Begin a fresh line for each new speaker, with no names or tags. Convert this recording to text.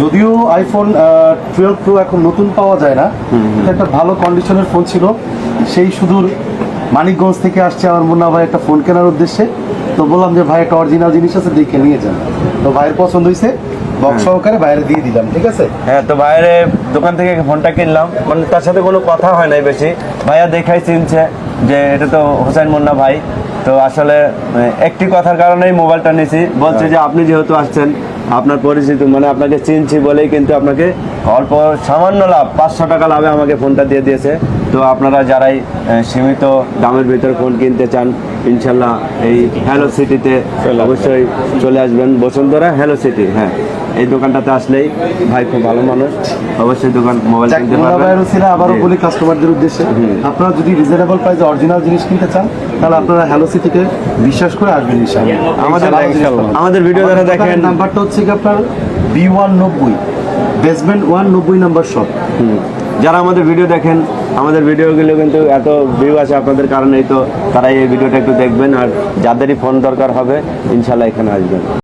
যদিও iPhone twelve pro এখন নতুন পাওয়া যায় না এটা একটা ভালো কন্ডিশনের ফোন ছিল। সেই সুদূর মানিকগঞ্জ থেকে আসছে আমার মুন্না ভাই একটা ফোন কেনার উদ্দেশ্যে। তো বললাম যে ভাই একটা অরিজিনাল জিনিস আছে দেখে নিয়ে যান। তো ভাইয়ের পছন্দ হয়েছে বক্স সহকারে বাইরে দিয়ে দিলাম ঠিক আছে?
হ্যাঁ তো বাইরে দোকান থেকে ফোনটা কিনলাম। মানে তার সাথে কোনো কথা হয় নাই বেশি। ভাইয়া দেখাই চিনছে যে এটা তো হোসেন মুন্না ভাই। তো আসলে মানে, একটি কথার কারণেই মোবাইলটা নিয়েছি বলছে যে আপনি যেহেতু আসছেন আপনার পরিচিত মানে আপনাকে চিনছি বলেই কিন্তু আপনাকে অল্প সামান্য লাভ পাঁচশো টাকা লাভে আমাকে ফোনটা দিয়ে দিয়েছে। তো আপনারা যারাই সীমিত দামের ভিতরে ফোন কিনতে চান ইনশাল্লাহ এই হ্যালো সিটিতে অবশ্যই চলে আসবেন। বসুন্ধরা হ্যালো সিটি হ্যাঁ। এই দোকানটাতে আসলেই ভাই খুব ভালো মানুষ। অবশ্যই দোকান মোবাইল কিনতে পারবেন।
আবারও। বলি কাস্টমারদের উদ্দেশ্যে। আপনারা যদি রিজনেবল প্রাইসে অরিজিনাল জিনিস কিনতে চান তাহলে আপনারা হ্যালো সিটিতে বিশ্বাস করে আসবেন ইনশাআল্লাহ।
আমাদের
ইনশাআল্লাহ।
আমাদের ভিডিও যারা দেখেন।
নাম্বারটা হচ্ছে কি আপনার? বি ওয়ান নব্বই বেসমেন্ট ওয়ান নব্বই নাম্বার শপ।
যারা আমাদের ভিডিও দেখেন আমাদের ভিডিওগুলো কিন্তু এত ভিউ আছে আপনাদের কারণেই তো তারা এই ভিডিওটা একটু দেখবেন। আর যাদেরই ফোন দরকার হবে ইনশাল্লাহ এখানে আসবেন।